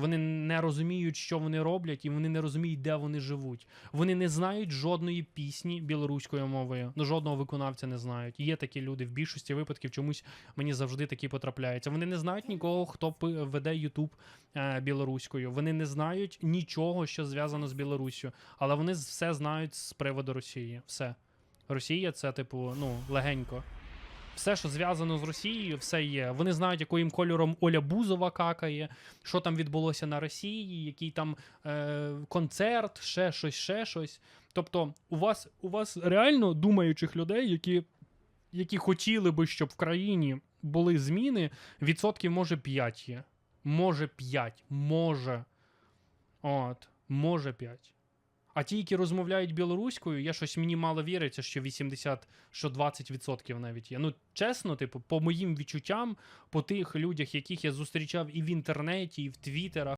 Вони не розуміють, що вони роблять, і вони не розуміють, де вони живуть. Вони не знають жодної пісні білоруською мовою. Ну жодного виконавця не знають. Є такі люди в більшості випадків чомусь мені завжди такі потрапляються. Вони не знають нікого, хто веде Ютуб е, білоруською. Вони не знають нічого, що зв'язано з Білоруссю, але вони все знають з приводу Росії. Все. Росія це, типу, ну, легенько. Все, що зв'язано з Росією, все є. Вони знають, яким кольором Оля Бузова какає, що там відбулося на Росії, який там е, концерт, ще щось, ще щось. Тобто, у вас, у вас реально думаючих людей, які, які хотіли би, щоб в країні були зміни, відсотків може 5 є. Може 5. Може. От, може 5. А ті, які розмовляють білоруською, я щось мені мало віриться, що 80, що 20% навіть є. Ну, чесно, типу, по моїм відчуттям, по тих людях, яких я зустрічав і в інтернеті, і в твіттерах.